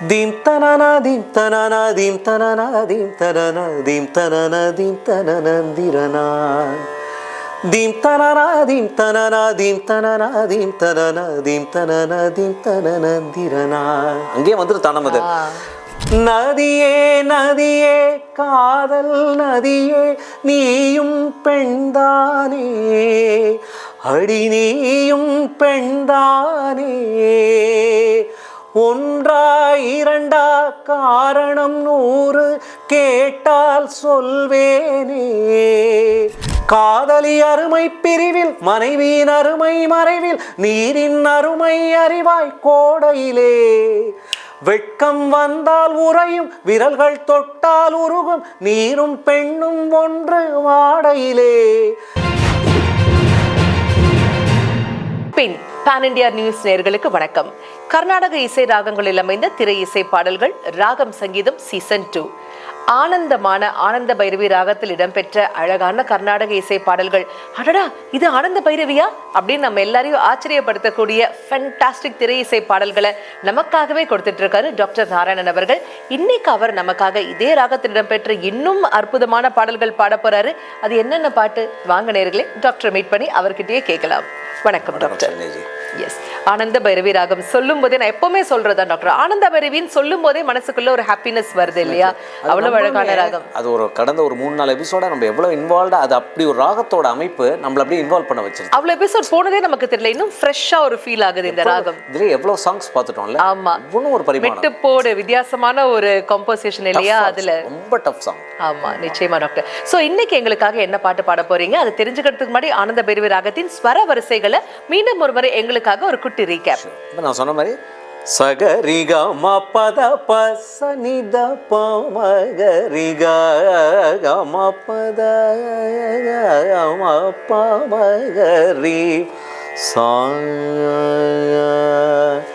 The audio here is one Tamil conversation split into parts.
தீம் தனன தீம் தனன தீம் தனன தீம் தனன தீம் தனன தீம் தனனந்திரனா தீம் தனன தீம் தனன தீம் தனன தீம் தனன தீம் தனன தீம் தனனந்திரனா அங்கேயே வந்துரு தானமது நதியே நதியே காதல் நதியே நீயும் பெண்தானே அடி நீயும் பெண்தானே ஒன்றா இரண்டா காரணம் நூறு கேட்டால் சொல்வேனே. காதலி அருமை பிரிவில் மனைவியின் அருமை மறைவில் நீரின் அருமை அறிவாய் கோடையிலே. வெட்கம் வந்தால் உறையும் விரல்கள் தொட்டால் உருகும் நீரும் பெண்ணும் ஒன்று வாடையிலே. பின் பான் இண்டியா நியூஸ் நேர்களுக்கு வணக்கம். கர்நாடக இசை ராகங்களில் அமைந்த திரை இசை பாடல்கள் ராகம் சங்கீதம் சீசன் டூ ஆனந்தமான ஆனந்த பைரவி ராகத்தில் இடம்பெற்ற அழகான கர்நாடக இசை பாடல்கள். அடடா இது ஆனந்த பைரவியா? அப்படின்னு நம்ம எல்லாரையும் ஆச்சரியப்படுத்தக்கூடிய ஃபென்டாஸ்டிக் திரை இசை பாடல்களை நமக்காகவே கொடுத்துட்டு இருக்காரு டாக்டர் நாராயணன் அவர்கள். இன்னைக்கு அவர் நமக்காக இதே ராகத்தில் இடம்பெற்ற இன்னும் அற்புதமான பாடல்கள் பாட போறாரு. அது என்னென்ன பாட்டு? வாங்க நேர்களே டாக்டர் மீட் பண்ணி அவர்கிட்டயே கேட்கலாம். வணக்கம் டாக்டர். எஸ் ஆனந்த பைரவி ராகம். சொல்லும் போதே நான் எப்பவுமே சொல்றதா டாக்டர் ஆனந்த பைரவின்னு சொல்லும் போதே மனசுக்குள்ள ஒரு ஹாப்பினஸ் வருது இல்லையா? அவ்வளவு அழகான ராகம். அது ஒரு கடந்த ஒரு மூணு நாலு எபிசோட நம்ம எவ்வளவு இன்வால்வ்டா அது அப்படி ஒரு ராகத்தோட அமைப்பு நம்மள அப்படியே இன்வால்வ் பண்ண வச்சிருச்சு. அவ்வளவு எபிசோட் போனதே நமக்கு தெரியல. இன்னும் ஃப்ரெஷ்ஷா ஒரு ஃபீல் ஆகுது இந்த ராகம். இதுல எவ்வளவு சாங்ஸ் பார்த்துட்டோம்ல? ஆமா. இவ்வளவு ஒரு பரிமாணம். விட்டு போடு வித்தியாசமான ஒரு கம்போசிஷன் இல்லையா அதுல? ரொம்ப டஃப் சாங் ஆமா நிச்சயமா டாக்டர் சோ இன்னைக்கு எங்களுக்காக என்ன பாட்டு பாட போறீங்க? அது தெரிஞ்சுக்கிறதுக்கு முன்னாடி ஆனந்த பைரவி ராகத்தின் ஸ்வர வரிசைகளை மீண்டும் ஒரு முறை உங்களுக்காக ஒரு குட்டி ரீகேப் இப்போ நான் சொன்ன மாதிரி சகரிக ம பத ப சனித ப மகரிக ம பத ம ப மகரி ரி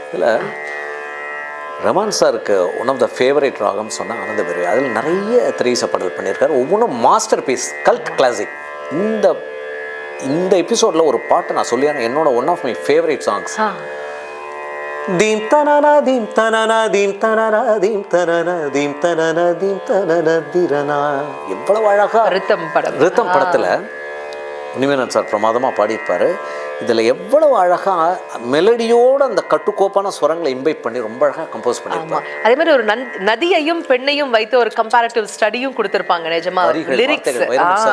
இதில் ரமான் சாருக்கு ஒன் ஆஃப் த ஃபேவரட் ராகம் சொன்னால் ஆனந்த பெரிய அதில் நிறைய திரைச பாடல் பண்ணியிருக்காரு ஒவ்வொன்றும் மாஸ்டர் பீஸ் கல்ட் கிளாசிக் இந்த இந்த எபிசோடில் ஒரு பாட்டு நான் சொல்லியானேன் என்னோட one of my favourite songs theme தனன தீம் தனன தீம் தனன தீம் தனன தீம் தனன தீம் தனன திரனா எவ்வளவு அழகா. ரித்தம் படம். ரித்தம் படத்துல உனிமேனன் சார் பிரமாதமா பாடியிருப்பாரு. இதுல எவ்வளவு அழகா மெலடியோட அந்த கட்டுக்கோப்பான ஸ்வரங்களை இம்பைட் பண்ணி ரொம்ப அழகா கம்போஸ் ஆமா. பண்ணியிருப்பாரு அதே மாதிரி ஒரு நதியையும் பெண்ணையும் வைத்து ஒரு கம்பேரிட்டிவ் ஸ்டடியும் கொடுத்திருப்பாங்க நிஜமா? Lyrics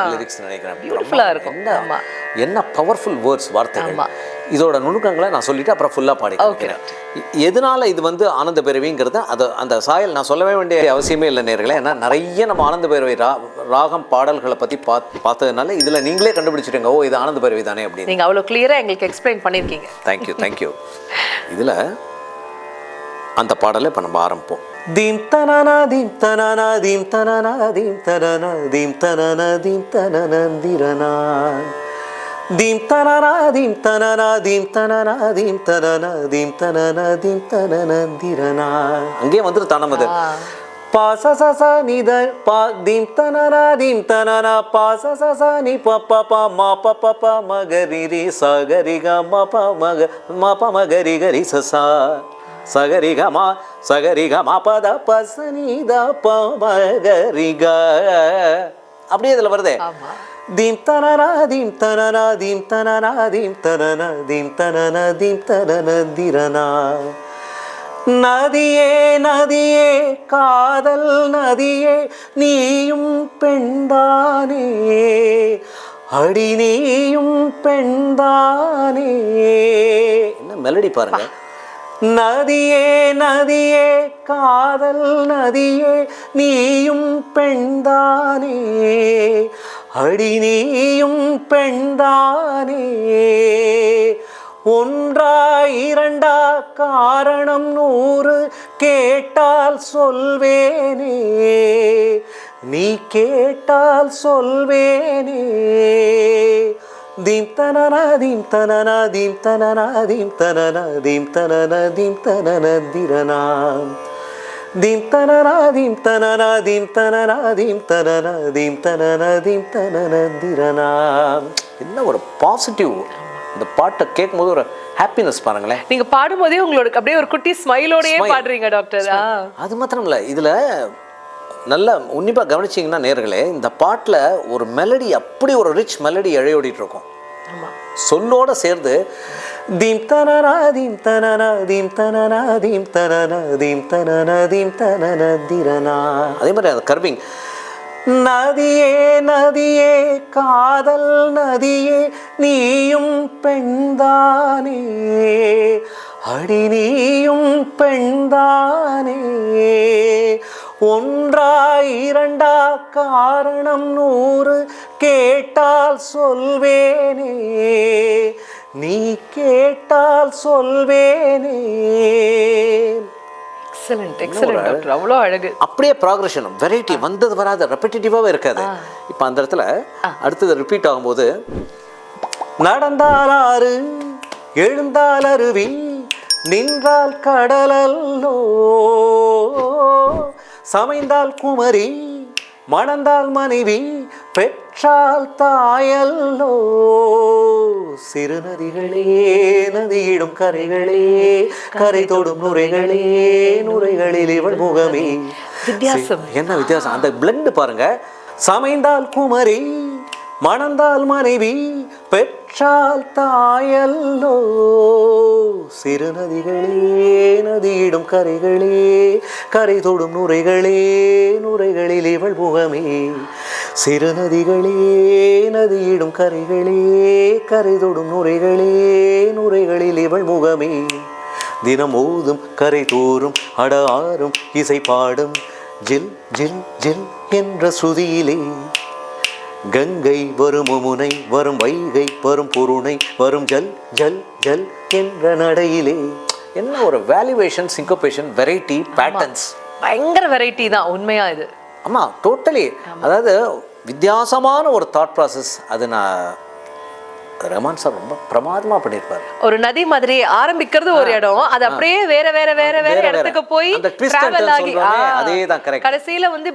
lyrics. நினைக்கிறேன். என்ன- பவர்ஃபுல் வேர்ட்ஸ் வார்த்தைகள். இதோட நுணுக்கங்களை நான் சொல்லிட்டு அப்புறம் ஃபுல்லாக பாடி எதனால இது வந்து ஆனந்த பேரவிங்கிறது? அது அந்த சாயல் நான் சொல்லவே வேண்டிய அவசியமே இல்லை நேர்களே. ஏன்னா நிறைய நம்ம ஆனந்த பேரவை ரா ராகம் பாடல்களை பற்றி பாத் பார்த்ததுனால இதில் நீங்களே கண்டுபிடிச்சிட்டுங்க ஓ இது ஆனந்த பேரவை தானே அப்படின்னு. நீங்க அவ்வளவு கிளியரா எங்களுக்கு எக்ஸ்பிளைன் பண்ணிருக்கீங்க. தேங்க்யூ தேங்க்யூ இதில் அந்த பாடலை இப்போ நம்ம ஆரம்பிப்போம். தீம் தனனா தீம் தனனா தீம் தனனா தீம் தனனா தீம் தனனா தீம் தனனந்திரனா தீம் தனனா தீம் தனனா தீம் தனனா தீம் தனனா தீம் தனனா தீம் தனனந்திரனா அங்கேயே வந்துரு தானமது பாச சச நித பா தீம் தனனா தீம் தனனா பாச சச நி ப ப ப ம ப ப ப மகரி ரி சகரி க ம ப மக ம ப க மா க ம ப த ப ச நி த ப மகரி க அப்படியே இதில் வருதே. தீம் தனனா தீம் தனனா தீம் தனனா தீம் தனனா தீம் தனனா தீம் தனன திரனா நதியே நதியே காதல் நதியே நீயும் பெண்தானே. அடி நீயும் பெண்தானே. என்ன மெலடி பாருங்க. நதியே நதியே காதல் நதியே நீயும் பெண்தானே. அடி பெண்தானே. ஒன்றா இரண்டா காரணம் நூறு கேட்டால் சொல்வேனே. நீ கேட்டால் சொல்வேனே. தீம் தனனா தீம் தனனா தீம் தனனா தீம் தனனா தீம் தனனா தீம் தனன திரனா. தீம் தனனா தீம் தனனா தீம் தனனா தீம் தனனா தீம் தனனா தீம் தனன என்ன ஒரு பாசிட்டிவ் இந்த பாட்டை கேட்கும்போது ஒரு ஹாப்பினஸ் பாருங்களேன். நீங்க பாடும்போதே உங்களோட அப்படியே ஒரு குட்டி ஸ்மைலோடயே. பாடுறீங்க டாக்டர். அது மாத்திரம் இல்லை இதில் நல்லா உன்னிப்பாக கவனிச்சிங்கன்னா நேர்களே இந்த பாட்டில் ஒரு மெலடி அப்படி ஒரு ரிச் மெலடி இழையோடிட்டு இருக்கும். சொல்லோட சேர்ந்து தீம் தனனா தீம் தனனா தீம் தனனா தீம் தனனா தீம் தனனா தீம் தனன திரனா அதே மாதிரி அந்த கர்விங். நதியே நதியே காதல் நதியே நீயும் பெண்தானே. அடி நீயும் பெண்தானே. ஒன்றா இரண்டா காரணம் நூறு கேட்டால் சொல்வேனே. நீ கேட்டால் சொல்வேனே. எக்ஸலண்ட் எக்ஸலண்ட் டாக்டர் அவ்வளோ அழகு. அப்படியே ப்ராக்ரஷன் வெரைட்டி வந்தது வராது ரெப்பிட்டேட்டிவாகவே இருக்காது. இப்போ அந்த இடத்துல அடுத்தது ரிப்பீட் ஆகும்போது நடந்தால் ஆறு எழுந்தால் அருவி நின்றால் கடலல்லோ சமைந்தால் குமரி மணந்தால் மனைவி பெற்றால் தாயல்லோ சிறு நதிகளே நதியிடும் கரைகளே கரை தொடும் நுரைகளே நுரைகளில் இவள் முகமே. வித்தியாசம். என்ன வித்தியாசம்? அந்த பிளண்ட் பாருங்க. சமைந்தால் குமரி மணந்தால் மனைவி பெற்றால் தாயல்லோ. சிறு நதிகளே நதியிடும் கரைகளே கரை தொடும் நுரைகளே நுரைகளில் இவள் முகமே. சிறு நதிகளே நதியிடும் கரைகளே கரை தொடும் நுரைகளே நுரைகளில் இவள் முகமே. தினமோதும் கரை தோறும் அட ஆறும் இசை பாடும் ஜில் ஜில் ஜில் என்ற ஸ்ருதியிலே கங்கை வரும் முனை வரும் வைகை வரும் பொருணை வரும் ஜல் ஜல் ஜல் என்ற நடையிலே. என்ன ஒரு வேல்யூவேஷன் சிங்கோபேஷன் வெரைட்டி பேட்டர்ன்ஸ் பயங்கர வெரைட்டி தான். உண்மையா இது. ஆமாம் டோட்டலி அதாவது வித்தியாசமான ஒரு தாட் ப்ராசஸ் அது நான் ரஹ்மான் சார் ரொம்ப பிரமாதமாக பண்ணியிருப்பார் ஒரு நதி மாதிரி ஆரம்பிக்கிறது ஒரு இடம். அது அப்படியே வேற வேற வேற வேற. இடத்துக்கு போய் turn ஆகி ஆ. அதேதான் correct. கடைசியில வந்து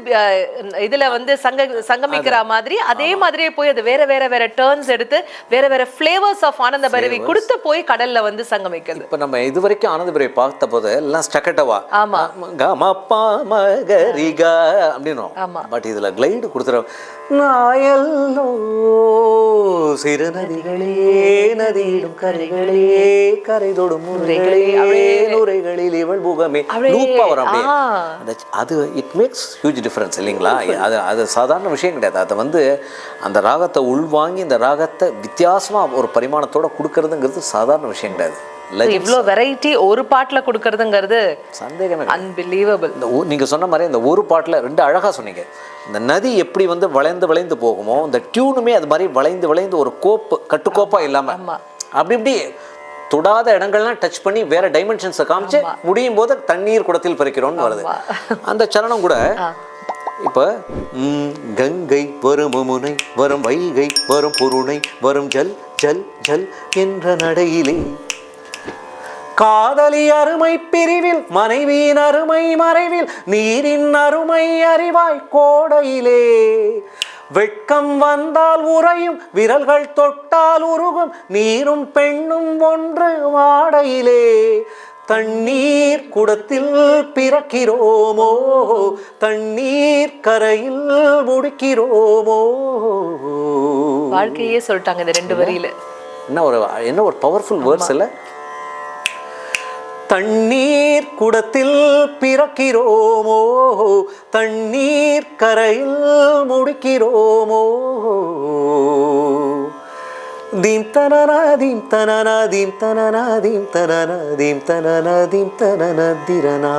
இதுல வந்து சங்க சங்கமிக்கிற மாதிரி அதே மாதிரியே போய் அது வேற வேற வேற டர்ன்ஸ் எடுத்து வேற வேற ஃபிளேவர்ஸ் ஆஃப் ஆனந்த பைரவி கொடுத்து போய் கடல்ல வந்து சங்கமிக்கிறது இப்போ நம்ம இது வரைக்கும் ஆனந்தபுரை பார்த்த போது எல்லாம் ஸ்டக்கட்டவா ஆமா. கமப்பா மகரிகா அப்படின்னும். ஆமா. பட் இதுல கிளைடு கொடுத்துற நாயல்லோ சிறு நதிகளே நதியிடும் கரைகளே கரை தொடும் முறைகளே நுரைகளில் இவள் முகமே. அப்படியே, லூப்பா வரும் அப்படியே. ஆ. அந்த- அது இட் மேக்ஸ் ஹியூஜ் டிஃபரன்ஸ் இல்லைங்களா? அது அது சாதாரண விஷயம் கிடையாது. அதை வந்து அந்த ராகத்தை உள்வாங்கி இந்த ராகத்தை வித்தியாசமா ஒரு பரிமாணத்தோட கொடுக்கறதுங்கிறது சாதாரண விஷயம் கிடையாது. இவ்ளோ வெரைட்டி ஒரு பாட்டுல கொடுக்கறதுங்கிறது சந்தேகமே. அன்பிலீவபிள் இந்த ஊ- நீங்க சொன்ன மாதிரி இந்த ஒரு பாட்டில் ரெண்டு அழகா சொன்னீங்க. இந்த நதி எப்படி வந்து வளைந்து வளைந்து போகுமோ இந்த டியூனுமே அது மாதிரி வளைந்து வளைந்து ஒரு கோப்பு கட்டுக்கோப்பா இல்லாம. ஆமா. அப்படி இப்படி தொடாத இடங்கள்லாம் டச் பண்ணி வேற டைமென்ஷன்ஸை காமிச்சு முடியும் போது தண்ணீர் குடத்தில் பறிக்கிறோம்னு வருது. அந்த சரணம் கூட இப்ப கங்கை வரும் முனை வரும் வைகை வரும் பொருணை வரும் ஜல் ஜல் ஜல் என்ற நடையிலே காதலி அருமை பிரிவில் மனைவியின் அருமை மறைவில் நீரின் அருமை அறிவாய் கோடையிலே. வெட்கம் வந்தால் உறையும் விரல்கள் தொட்டால் உருகும் நீரும் பெண்ணும் ஒன்று வாடையிலே. தண்ணீர் குடத்தில் பிறக்கிறோமோ தண்ணீர் கரையில் முடிக்கிறோமோ. வாழ்க்கையே சொல்லிட்டாங்க இந்த ரெண்டு வரியில. என்ன ஒரு என்ன ஒரு பவர்ஃபுல் வேர்ட்ஸ் இல்லை? தண்ணீர் குடத்தில் பிறக்கிறோமோ தண்ணீர் கரையில் முடிக்கிறோமோ தீம் தனனா தீம் தனனா தீம் தனனா தீம் தனனா தீம் தனனா தீம் தனன திரனா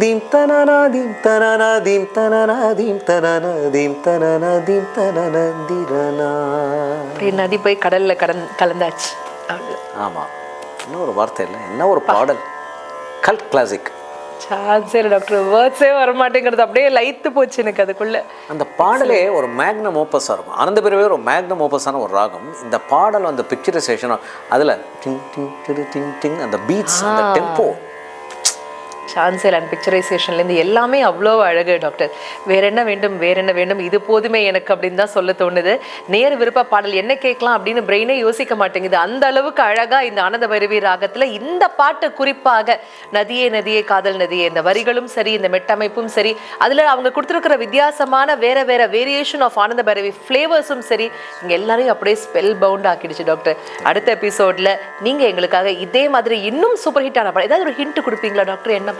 தீம் தனனா தீம் தனனா தீம் தனனா தீம் தனன தீம் தனன தீம் தனன திரனா நதி போய் கடல்ல கடன் கலந்தாச்சு அவ்வளவு. ஆமாம் என்ன ஒரு வார்த்தை இல்லை? என்ன ஒரு பாடல்? கல்ட் கிளாசிக் இல்லை டாக்டர் வேர்ட்ஸே வர மாட்டேங்கிறது அப்படியே லைத்து போச்சு எனக்கு அதுக்குள்ள. அந்த பாடலே ஒரு மேக்னம் ஓப்பஸாக இருக்கும். ஆனந்த பிறவே ஒரு மேக்னம் ஓப்பஸான ஒரு ராகம். இந்த பாடல் அந்த பிக்சரைசேஷன் அதில் டிங் டிங் டிங் டிங் அந்த பீட்ஸ் அந்த டெம்போ சான்சல் அண்ட் பிக்சரைசேஷன்லேருந்து எல்லாமே அவ்வளோ அழகு டாக்டர் வேற என்ன வேண்டும் வேற என்ன வேண்டும் இது போதுமே எனக்கு அப்படின்னு தான் சொல்ல தோணுது. நேர் விருப்ப பாடல் என்ன கேட்கலாம் அப்படின்னு பிரெயினே யோசிக்க மாட்டேங்குது. அந்த அளவுக்கு அழகா இந்த ஆனந்த பைரவி ராகத்தில் இந்த பாட்டு குறிப்பாக நதியே நதியே காதல் நதியே இந்த வரிகளும் சரி இந்த மெட்டமைப்பும் சரி அதில் அவங்க கொடுத்துருக்கிற வித்தியாசமான வேற வேற வேரியேஷன் ஆஃப் ஆனந்த பைரவி ஃப்ளேவர்ஸும் சரி இங்கே எல்லாரையும் அப்படியே ஸ்பெல் பவுண்ட் ஆக்கிடுச்சு டாக்டர் அடுத்த எபிசோடில் நீங்கள் எங்களுக்காக இதே மாதிரி இன்னும் சூப்பர் ஹிட்டான பாடம் ஏதாவது ஒரு ஹிண்ட் கொடுப்பீங்களா டாக்டர் என்ன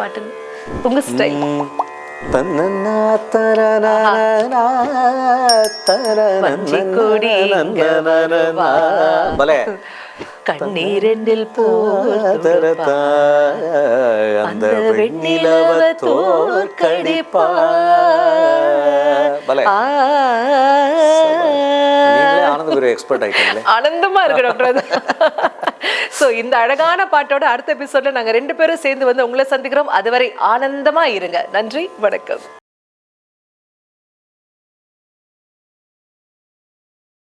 இங்க வருவா. பலே. கண்ணீரெண்டில் தரதா, அந்த வெண்ணிலவ தோற்கடிப்பா ஆனந்தமா இருக்கு டாக்டர் ஸோ இந்த அழகான பாட்டோட அடுத்த எபிசோட்ல நாங்க ரெண்டு பேரும் சேர்ந்து வந்து உங்களை சந்திக்கிறோம். அதுவரை ஆனந்தமா இருங்க. நன்றி வணக்கம்.